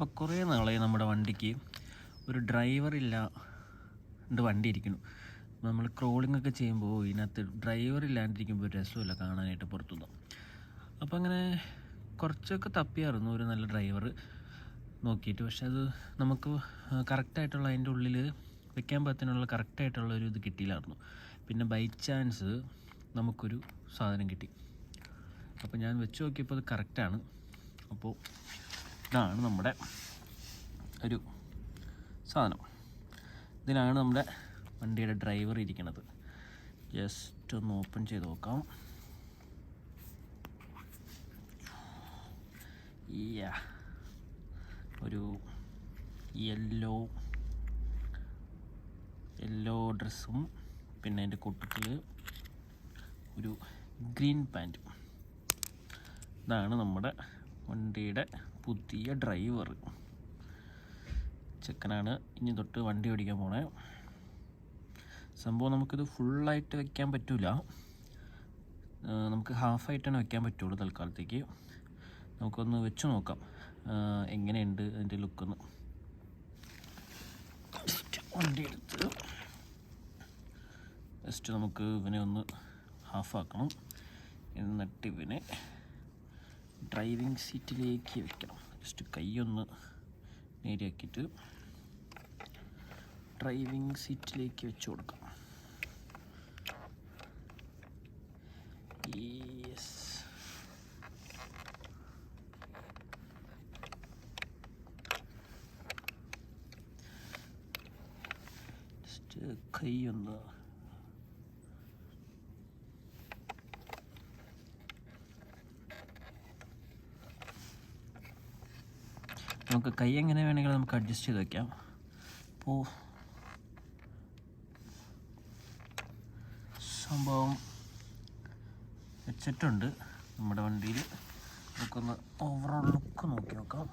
അപ്പോൾ കുറേ നാളായി നമ്മുടെ വണ്ടിക്ക് ഒരു ഡ്രൈവർ ഇല്ലാണ്ട് വണ്ടി ഇരിക്കുന്നു. നമ്മൾ ക്രോളിംഗ് ഒക്കെ ചെയ്യുമ്പോൾ ഇതിനകത്ത് ഡ്രൈവർ ഇല്ലാണ്ടിരിക്കുമ്പോൾ ഒരു രസമില്ല കാണാനായിട്ട് പുറത്തുനിന്ന്. അപ്പോൾ അങ്ങനെ കുറച്ചൊക്കെ തപ്പിയായിരുന്നു ഒരു നല്ല ഡ്രൈവർ നോക്കിയിട്ട്. പക്ഷെ അത് നമുക്ക് കറക്റ്റായിട്ടുള്ള അതിന്റെ ഉള്ളിൽ വെക്കാൻ പറ്റുന്നുള്ള കറക്റ്റായിട്ടുള്ള ഒരു ഇത് കിട്ടിയില്ലായിരുന്നു. പിന്നെ ബൈ ചാൻസ് നമുക്കൊരു സാധനം കിട്ടി. അപ്പോൾ ഞാൻ വെച്ച് നോക്കിയപ്പോൾ അത് കറക്റ്റാണ് അപ്പോൾ ഇതാണ് നമ്മുടെ ഒരു സാധനം. ഇതിലാണ് നമ്മുടെ വണ്ടിയുടെ ഡ്രൈവർ ഇരിക്കുന്നത്. ജസ്റ്റ് ഒന്ന് ഓപ്പൺ ചെയ്ത് നോക്കാം. ഒരു യെല്ലോ യെല്ലോ ഡ്രസ്സും പിന്നെ അതിന്റെ കൂട്ടത്തിൽ ഒരു ഗ്രീൻ പാന്റും ഇതാണ് നമ്മുടെ വണ്ടിയുടെ പുതിയ ഡ്രൈവർ. ചെക്കനാണ് ഇനി തൊട്ട് വണ്ടി ഓടിക്കാൻ പോണേ. സംഭവം നമുക്കിത് ഫുള്ളായിട്ട് വെക്കാൻ പറ്റില്ല നമുക്ക് ഹാഫായിട്ടാണ് വെക്കാൻ പറ്റുള്ളൂ തൽക്കാലത്തേക്ക്. നമുക്കൊന്ന് വെച്ച് നോക്കാം. എങ്ങനെയുണ്ട് അതിന്റെ ലുക്കൊന്ന്. വണ്ടി എടുത്ത് ജസ്റ്റ് നമുക്ക് ഇവനെ ഒന്ന് ഹാഫാക്കണം. എന്നിട്ട് ഇവനെ ഡ്രൈവിംഗ് സീറ്റിലേക്ക് വെക്കണം. ജസ്റ്റ് കൈയൊന്ന് നേരെയാക്കിയിട്ട് ഡ്രൈവിംഗ് സീറ്റിലേക്ക് വെച്ച് കൊടുക്കാം. യെസ് ജസ്റ്റ് കൈയൊന്ന് നമുക്ക് കൈ എങ്ങനെ വേണമെങ്കിലും നമുക്ക് അഡ്ജസ്റ്റ് ചെയ്ത് വെക്കാം. അപ്പോൾ സംഭവം വെച്ചിട്ടുണ്ട്. നമ്മുടെ വണ്ടിയിൽ നമുക്കൊന്ന് ഓവറോൾ ലുക്ക് നോക്കി നോക്കാം.